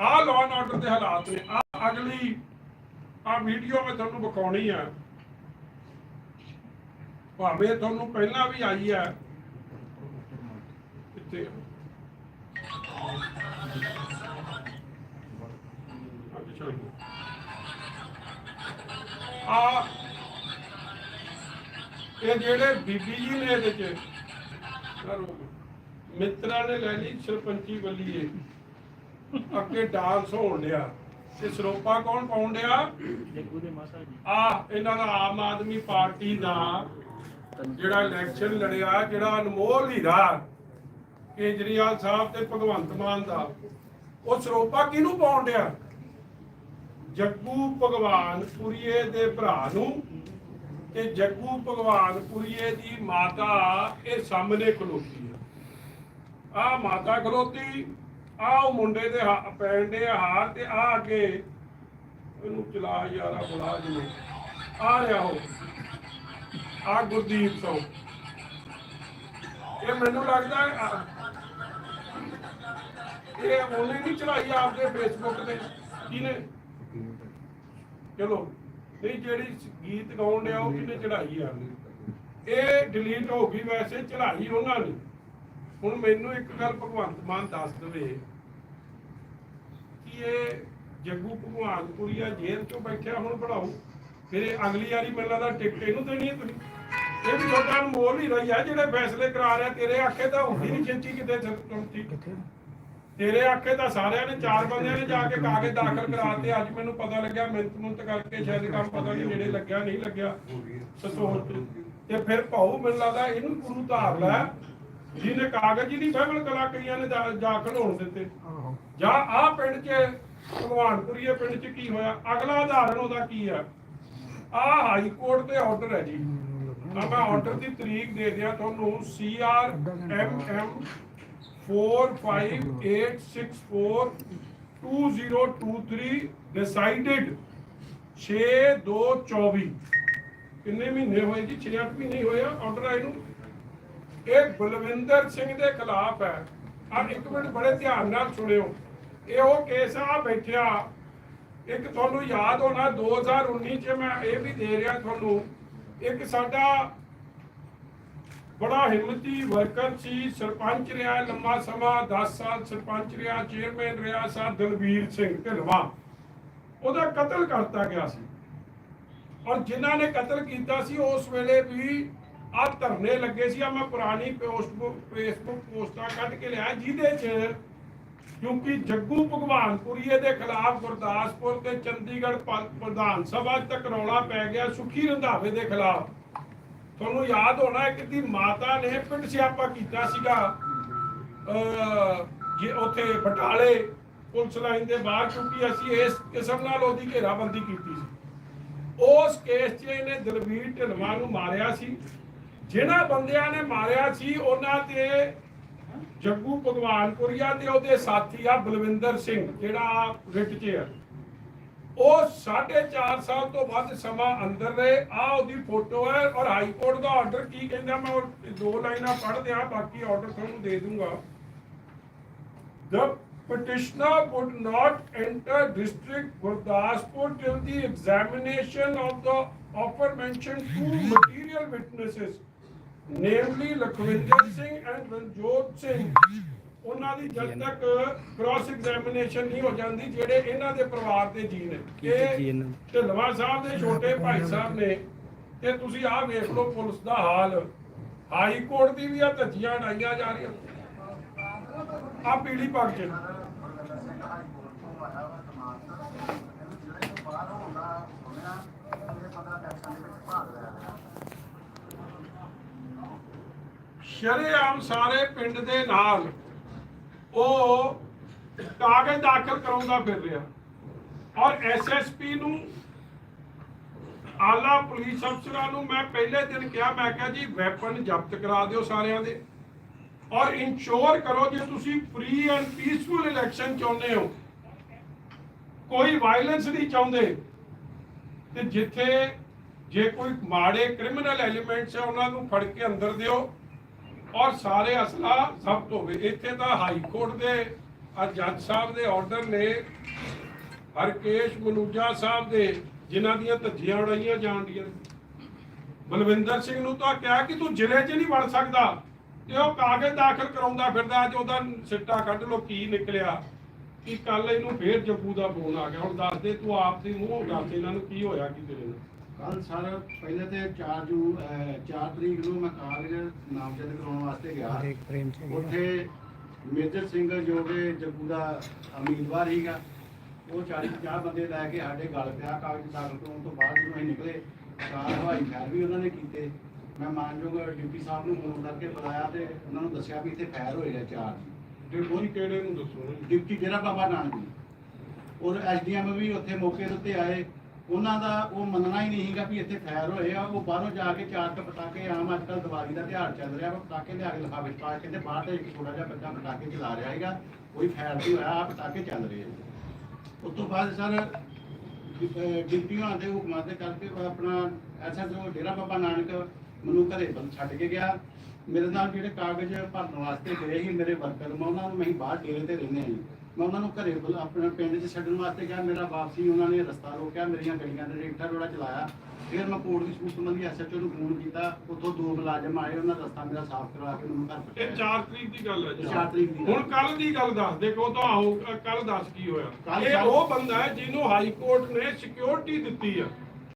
ਆਹ law and order ਦੇ ਹਾਲਾਤ ਨੇ। ਆ ਅਗਲੀ ਆ ਵੀਡੀਓ ਮੈਂ ਤੁਹਾਨੂੰ ਵਿਖਾਉਣੀ ਆ। ਭਾਵੇਂ ਤੁਹਾਨੂੰ ਪਹਿਲਾਂ ਵੀ ਆਈ ਆ। ਇੱਥੇ। ਆ ਇਹ ਜਿਹੜੇ ਬੀਬੀ ਜੀ ਨੇ ਇਹਦੇ ਚ। ਮਿੱਤਰਾਂ ਨੇ ਲੈ ਲਈ, ਸਰਪੰਚੀ ਬੱਲੀਏ ਅੱਗੇ ਡਾਂਸ ਹੋਣ ਡਿਆ। ਤੇ ਸਰੋਪਾ ਕੌਣ ਪਾਉਣ ਡਿਆ? ਜੱਗੂ ਦੇ ਮਾਸਾ ਜੀ। ਆ ਇਹਨਾਂ ਦਾ ਆਮ ਆਦਮੀ ਪਾਰਟੀ ਦਾ ਜਿਹੜਾ ਇਲੈਕਸ਼ਨ ਲੜਿਆ ਜਿਹੜਾ ਅਨਮੋਲ ਹੀਰਾ ਕੇਜਰੀਵਾਲ ਸਾਹਿਬ ਤੇ ਭਗਵੰਤ ਮਾਨ ਦਾ ਉਹ ਸਰੋਪਾ ਕਿਹਨੂੰ ਪਾਉਣ ਡਿਆ? ਜੱਗੂ ਭਗਵਾਨ ਪੁਰੀਏ ਦੇ ਭਰਾ ਨੂੰ ਤੇ ਜੱਗੂ ਭਗਵਾਨ ਪੁਰੀਏ ਦੀ ਮਾਤਾ ਇਹ ਸਾਹਮਣੇ ਖਲੋਤੀ ਹੈ। ਆ ਮਾਤਾ ਖਲੋਤੀ ਆ ਉਹ ਮੁੰਡੇ ਦੇ ਪੈਣ ਦੇ ਹਾਰ ਤੇ ਆ ਅੱਗੇ ਇਹਨੂੰ ਚਲਾ ਯਾਰਾ ਬੁਲਾ ਜਿਵੇਂ। ਆ ਰਿਹਾ ਉਹ। ਆ ਗੁਰਦੀਪ ਸਿੰਘ ਇਹ ਮੈਨੂੰ ਲੱਗਦਾ, ਇਹ ਉਹਨੇ ਨਹੀਂ ਚਲਾਈ ਆਪਦੇ ਫੇਸਬੁੱਕ ਤੇ। ਕਿਹਨੇ? ਚਲੋ। ਨਹੀਂ, ਜਿਹੜੀ ਗੀਤ ਗਾਉਣ ਡਿਆ ਉਹ ਕਿਹਨੇ ਚੜਾਈ ਆ? ਇਹ ਡਿਲੀਟ ਹੋ ਗਈ ਵੈਸੇ ਚੜਾਈ ਉਹਨਾਂ ਨੇ। ਹੁਣ ਮੈਨੂੰ ਇੱਕ ਗੱਲ ਭਗਵੰਤ ਮਾਨ ਦੱਸ ਦੇਵੇ ਕਿ ਇਹ ਜੱਗੂ ਭਗਵਾਨਪੁਰੀਆ ਜੇਲ੍ਹ ਚੋਂ ਬੈਠਿਆ, ਹੁਣ ਪੜਾਉ ਫਿਰ ਅਗਲੀ ਵਾਰੀ ਮੈਨੂੰ ਲੱਗਦਾ ਟਿਕਟ ਇਹਨੂੰ ਦੇਣੀ ਹੈ ਤੁਸੀਂ। ਇਹ ਵੀ ਤੁਹਾਡਾ ਅਨਮੋਲ ਹੀ ਰਹੀ ਆ, ਜਿਹੜੇ ਫੈਸਲੇ ਕਰਾ ਰਿਹਾ, ਤੇਰੇ ਆਖੇ ਤਾਂ ਹੁੰਦੀ ਨਹੀਂ ਖਿੱਚੀ ਕਿਤੇ ਸਰਪੰਚੀ ਤੇਰੇ ਆਖੇ ਤਾਂ ਸਾਰਿਆਂ ਨੇ, ਚਾਰ ਬੰਦਿਆਂ ਨੇ ਜਾ ਕੇ ਕਾਗਜ਼ ਦਾਖਲ ਕਰਾਤੇ, ਅੱਜ ਮੈਨੂੰ ਪਤਾ ਲੱਗਿਆ ਮਿੰਤ ਮੁੰਤ ਕਰਕੇ ਸ਼ਾਇਦ ਕੰਮ ਪਤਾ ਨਹੀਂ ਨੇੜੇ ਲੱਗਿਆ, ਨਹੀਂ ਲੱਗਿਆ। ਸਸੋਰ ਤੇ। ਫਿਰ ਭਾਉ ਮੈਨੂੰ ਲੱਗਦਾ ਇਹਨੂੰ ਗੁਰੂ ਧਾਰ ਲੈ ਜਿਹਨੇ ਕਾਗਜ਼ ਹੀ ਨਹੀਂ ਬਹਿਬਲ ਕਲਾ ਕਈਆਂ ਨੇ ਜਾ- ਹੋਣ ਦਿੱਤੇ। ਜਾਂ ਆਹ ਪਿੰਡ 'ਚ ਭਗਵਾਨਪੁਰੀਏ ਪਿੰਡ 'ਚ ਕੀ ਹੋਇਆ? ਅਗਲਾ ਉਦਾਹਰਣ ਉਹਦਾ ਕੀ ਆ? ਆਹ ਹਾਈ ਕੋਰਟ ਦੇ ਆਰਡਰ ਹੈ ਜੀ। ਆ ਮੈਂ ਆਰਡਰ ਦੀ ਤਰੀਕ ਦੇ ਦਿਆਂ ਤੁਹਾਨੂੰ C R M M 4586422023 decided 6224 ਕਿੰਨੇ ਮਹੀਨੇ ਹੋਏ ਜੀ? 6-8 ਮਹੀਨੇ ਹੀ ਹੋਏ ਆ ਆਰਡਰ ਆਏ ਨੂੰ? ਇਹ ਬਲਵਿੰਦਰ ਸਿੰਘ ਦੇ ਖਿਲਾਫ ਹੈ। ਆ ਇੱਕ ਮਿੰਟ ਬੜੇ ਧਿਆਨ ਨਾਲ ਸੁਣਿਓ। ਇਹ ਉਹ ਕੇਸ ਆ ਬੈਠਿਆ। ਇੱਕ ਤੁਹਾਨੂੰ ਯਾਦ ਹੋਣਾ 2019 ਚ ਮੈਂ ਇਹ ਵੀ ਦੇ ਰਿਹਾ ਤੁਹਾਨੂੰ। ਇੱਕ ਸਾਡਾ ਬੜਾ ਹਿੰਮਤੀ ਵਰਕਰ ਸੀ, ਸਰਪੰਚ ਰਿਹਾ, ਲੰਮਾ ਸਮਾਂ 10 ਸਾਲ ਸਰਪੰਚ ਰਿਹਾ, ਚੇਅਰਮੈਨ ਰਿਹਾ ਸਾ ਦਲਵੀਰ ਸਿੰਘ ਢਿਲਵਾ। ਉਹਦਾ ਕਤਲ ਕਰਤਾ ਗਿਆ ਸੀ। ਔਰ ਜਿਨ੍ਹਾਂ ਨੇ ਕਤਲ ਕੀਤਾ ਸੀ, ਉਸ ਵੇਲੇ ਵੀ ਆ ਧਰਨੇ ਲੱਗੇ ਸੀ ਆ ਮੈਂ ਪੁਰਾਣੀ ਪੋਸਟ ਫੇਸਬੁੱਕ ਪੋਸਟਾਂ ਕੱਢ ਕੇ ਲਿਆ ਜਿਹਦੇ 'ਚ ਕਿਉਂਕਿ ਜੱਗੂ ਭਗਵਾਨਪੁਰੀਏ ਦੇ ਖਿਲਾਫ ਗੁਰਦਾਸਪੁਰ ਤੇ ਚੰਡੀਗੜ੍ਹ ਪ੍ਰਧਾਨ ਸਭਾ ਤੱਕ ਰੌਲਾ ਪੈ ਗਿਆ ਸੁਖੀ ਰੰਧਾਵੇ ਦੇ ਖਿਲਾਫ। ਤੁਹਾਨੂੰ ਯਾਦ ਹੋਣਾ ਹੈ ਕਿ ਦੀ ਮਾਤਾ ਨੇ ਪਿੰਡ ਸਿਆਪਾ ਕੀਤਾ ਸੀਗਾ ਜੇ ਉੱਥੇ ਬਟਾਲੇ ਪੁਲਿਸ ਲਾਈਨ ਦੇ ਬਾਹਰ, ਕਿਉਂਕਿ ਅਸੀਂ ਇਸ ਕਿਸਮ ਨਾਲ ਉਹਦੀ ਘੇਰਾਬੰਦੀ ਕੀਤੀ ਸੀ। ਉਸ ਕੇਸ 'ਚ ਇਹਨੇ ਦਲਵੀਰ ਢਿਲਵਾ ਨੂੰ ਮਾਰਿਆ ਸੀ। ਜਿਨ੍ਹਾਂ ਬੰਦਿਆਂ ਨੇ ਮਾਰਿਆ ਸੀ ਉਹਨਾਂ ਤੇ ਜੱਗੂ ਭਗਵਾਨਪੁਰੀਆ ਤੇ ਉਹਦੇ ਸਾਥੀ ਆ ਬਲਵਿੰਦਰ ਸਿੰਘ ਜਿਹੜਾ ਰਿਟ 'ਚ ਆ। ਉਹ 4.5 ਸਾਲ ਤੋਂ ਵੱਧ ਸਮਾਂ ਅੰਦਰ ਰਹੇ। ਆ ਉਹਦੀ ਫੋਟੋ ਹੈ ਔਰ ਹਾਈ ਕੋਰਟ ਦਾ ਆਰਡਰ ਕੀ ਕਹਿੰਦਾ ਮੈਂ ਉਹ ਦੋ ਲਾਈਨਾਂ ਪੜ੍ਹ ਦਿਆਂ ਬਾਕੀ ਆਰਡਰ ਤੁਹਾਨੂੰ ਦੇ ਦੂੰਗਾ। The petitioner would not enter district Gurdaspur till the examination of the aforementioned two material witnesses, namely Lakhvinder Singh and Ranjot Singh. ਉਹਨਾਂ ਦੀ ਜਦ ਤੱਕ ਕ੍ਰਾਸ ਐਗਜ਼ਾਮੀਨੇਸ਼ਨ ਨਹੀਂ ਹੋ ਜਾਂਦੀ ਜਿਹੜੇ ਇਹਨਾਂ ਦੇ ਪਰਿਵਾਰ ਦੇ ਜੀ ਨੇ। ਇਹ ਢਿਲਵਾ ਸਾਹਿਬ ਦੇ ਛੋਟੇ ਭਾਈ ਸਾਹਿਬ ਨੇ। ਤੇ ਤੁਸੀਂ ਆਹ ਵੇਖ ਲਓ ਪੁਲਿਸ ਦਾ ਹਾਲ। ਹਾਈ ਕੋਰਟ ਦੀ ਵੀ ਆ ਧੱਜੀਆਂ ਉਡਾਈਆਂ ਜਾ ਰਹੀਆਂ। ਆ ਪੀਲੀ ਪੱਗ ਚ। ਸ਼ਰੇਆਮ ਸਾਰੇ ਪਿੰਡ ਦੇ ਨਾਲ ਉਹ ਕਾਗਜ਼ ਦਾਖਲ ਕਰਾਉਂਦਾ ਫਿਰ ਰਿਹਾ। ਔਰ ਐਸਐਸਪੀ ਨੂੰ, ਆਲਾ ਪੁਲਿਸ ਅਫਸਰਾਂ ਨੂੰ ਮੈਂ ਪਹਿਲੇ ਦਿਨ ਕਿਹਾ, ਮੈਂ ਕਿਹਾ ਜੀ ਵੈਪਨ ਜ਼ਬਤ ਕਰਾ ਦਿਓ ਸਾਰਿਆਂ ਦੇ। ਔਰ ਇਨਸ਼ੋਰ ਕਰੋ ਜੇ ਤੁਸੀਂ ਫ੍ਰੀ ਐਂਡ ਪੀਸਫੁਲ ਇਲੈਕਸ਼ਨ ਚਾਹੁੰਦੇ ਹੋ। ਕੋਈ ਵਾਇਲੈਂਸ ਨਹੀਂ ਚਾਹੁੰਦੇ। ਤੇ ਜਿੱਥੇ ਜੇ ਕੋਈ ਮਾੜੇ ਕ੍ਰਿਮੀਨਲ ਐਲੀਮੈਂਟਸ ਹੈ ਉਹਨਾਂ ਨੂੰ ਫੜ ਕੇ ਅੰਦਰ ਦਿਓ। ਔਰ ਸਾਰੇ ਅਸਲਾ ਜ਼ਬਤ ਹੋਵੇ ਇੱਥੇ ਤਾਂ ਹਾਈ ਕੋਰਟ ਦੇ ਜੱਜ ਸਾਹਿਬ ਦੇ ਆਰਡਰ ਨੇ, ਹਰਕੇਸ਼ ਮਨੂਜਾ ਸਾਹਿਬ ਦੇ, ਜਿਨ੍ਹਾਂ ਦੀਆਂ ਧੱਜੀਆਂ ਉਡਾਈਆਂ ਜਾਂਦੀਆਂ ਬਲਵਿੰਦਰ ਸਿੰਘ ਨੂੰ ਤਾਂ ਕਿਹਾ ਕਿ ਤੂੰ ਜ਼ਿਲ੍ਹੇ 'ਚ ਨਹੀਂ ਵੜ ਸਕਦਾ, ਤੇ ਉਹ ਕਾਗਜ਼ ਦਾਖਲ ਕਰਾਉਂਦਾ ਫਿਰਦਾ ਅੱਜ ਉਹਦਾ ਸਿੱਟਾ ਕੱਢ ਲੋ ਕੀ ਨਿਕਲਿਆ? ਕਿ ਕੱਲ ਇਹਨੂੰ ਫੇਰ ਜੱਗੂ ਦਾ ਫੋਨ ਆ ਗਿਆ, ਹੁਣ ਦੱਸ ਦੇ ਤੂੰ ਆਪ ਦੇ ਮੂੰਹੋਂ ਦੱਸ ਇਹਨਾਂ ਨੂੰ ਕੀ ਹੋਇਆ, ਕੀ ਤੇਰੇ ਨਾਲ? ਕੱਲ ਸਰ ਪਹਿਲੇ ਤੇ 4 ਜੂ 4 ਤਰੀਕ ਨੂੰ ਮੈਂ ਕਾਗਜ਼ ਨਾਮਜ਼ਦ ਕਰਾਉਣ ਵਾਸਤੇ ਗਿਆ। ਉੱਥੇ ਮੇਜਰ ਸਿੰਘ ਜੋ ਕਿ ਜੱਗੂ ਦਾ ਉਮੀਦਵਾਰ ਸੀਗਾ ਉਹ 40 50 ਬੰਦੇ ਲੈ ਕੇ ਸਾਡੇ ਗੱਲ ਪਿਆ ਕਾਗਜ਼ ਦਾਖਲ ਕਰਾਉਣ ਤੋਂ ਬਾਅਦ ਜਦੋਂ ਅਸੀਂ ਨਿਕਲੇ ਚਾਰ ਹਵਾਈ ਫੈਰ ਵੀ ਉਹਨਾਂ ਨੇ ਕੀਤੇ। ਮੈਂ ਮਾਨਯੋਗ ਡਿਊਟੀ ਸਾਹਿਬ ਨੂੰ ਫੋਨ ਕਰਕੇ ਬੁਲਾਇਆ ਤੇ ਉਹਨਾਂ ਨੂੰ ਦੱਸਿਆ ਵੀ ਇੱਥੇ ਫੈਰ ਹੋਏ ਆ ਚਾਰ। ਡਿਪਟੀ ਕਿਹੜੇ ਨੂੰ ਦੱਸੋ। ਡਿਪਟੀ ਡੇਰਾ ਬਾਬਾ ਨਾਨਕ ਜੀ ਔਰ ਐਸਡੀਐਮ ਵੀ ਉੱਥੇ ਮੌਕੇ ਦੇ ਉੱਤੇ ਆਏ। ਉਹਨਾਂ ਦਾ ਉਹ ਮੰਨਣਾ ਹੀ ਨਹੀਂ ਸੀਗਾ ਵੀ ਇੱਥੇ ਫਾਇਰ ਹੋਏ ਆ। ਉਹ ਬਾਹਰੋਂ ਜਾ ਕੇ ਚਾਰ ਕ ਪਟਾਕੇ ਆਮ ਅੱਜ ਕੱਲ੍ਹ ਦੀਵਾਲੀ ਦਾ ਤਿਉਹਾਰ ਚੱਲ ਰਿਹਾ ਵਾ। ਪਟਾਕੇ ਲਿਆ ਕੇ ਲਿਫਾਫੇ 'ਚ ਪਾ ਬਾਹਰ ਤੇ ਇੱਕ ਛੋਟਾ ਜਿਹਾ ਬੱਚਾ ਪਟਾਕੇ ਚਲਾ ਰਿਹਾ ਹੈਗਾ ਕੋਈ ਫਾਇਰ ਨਹੀਂ ਹੋਇਆ ਆ ਪਟਾਕੇ ਚੱਲ ਰਹੇ ਉਸ ਤੋਂ ਬਾਅਦ ਸਰ ਡਿਪਟੀਆਂ ਦੇ ਹੁਕਮਾਂ ਦੇ ਕਰਕੇ ਉਹ ਆਪਣਾ ਐਸਐਸਓ ਡੇਰਾ ਬਾਬਾ ਨਾਨਕ ਮੈਨੂੰ ਘਰੇ ਬੰਦ ਛੱਡ ਕੇ ਗਿਆ। ਮੇਰੇ ਨਾਲ ਜਿਹੜੇ ਕਾਗਜ਼ ਭਰਨ ਵਾਸਤੇ ਗਏ ਸੀ, ਮੇਰੇ ਵਰਕਰ ਮੈਂ ਉਹਨਾਂ ਨੂੰ ਮੈਂ ਬਾਹਰ ਡੇਰੇ ਤੇ ਰਹਿੰਦੇ ਹਾਂ ਮੈਂ ਉਹਨਾਂ ਨੂੰ ਘਰੇ ਬੁਲਾ- ਆਪਣੇ ਪਿੰਡ 'ਚ ਛੱਡਣ ਵਾਸਤੇ ਕਿਹਾ ਮੇਰਾ ਵਾਪਸੀ ਉਹਨਾਂ ਨੇ ਰਸਤਾ ਰੋਕਿਆ ਮੇਰੀਆਂ ਗੱਡੀਆਂ ਦੇ ਰੇਟਾ ਰੋੜਾ ਚਲਾਇਆ। ਫਿਰ ਮੈਂ ਕੋਰਟ ਦੀ ਸੂਟ ਸੰਬੰਧੀ ਐਸਐਚਓ ਨੂੰ ਫੋਨ ਕੀਤਾ ਉੱਥੋਂ ਦੋ ਮੁਲਾਜ਼ਮ ਆਏ ਉਹਨਾਂ ਰਸਤਾ ਮੇਰਾ ਸਾਫ਼ ਕਰਵਾ ਕੇ ਮੈਨੂੰ ਘਰ ਇਹ ਪਹੁੰਚਾਇਆ 4 ਤਰੀਕ ਦੀ ਗੱਲ ਹੈ ਜੀ। ਚਾਰ ਤਰੀਕ ਦੀ। ਹੁਣ ਕੱਲ ਦੀ ਗੱਲ ਦੱਸ ਦੇ ਕੋ ਤਾਂ ਆਓ ਕੱਲ ਦੱਸ ਕੀ ਹੋਇਆ? ਕੱਲ੍ਹ ਇਹ ਉਹ ਬੰਦਾ ਹੈ ਜਿਹਨੂੰ ਹਾਈ ਕੋਰਟ ਨੇ ਸਿਕਿਉਰਿਟੀ ਦਿੱਤੀ ਆ।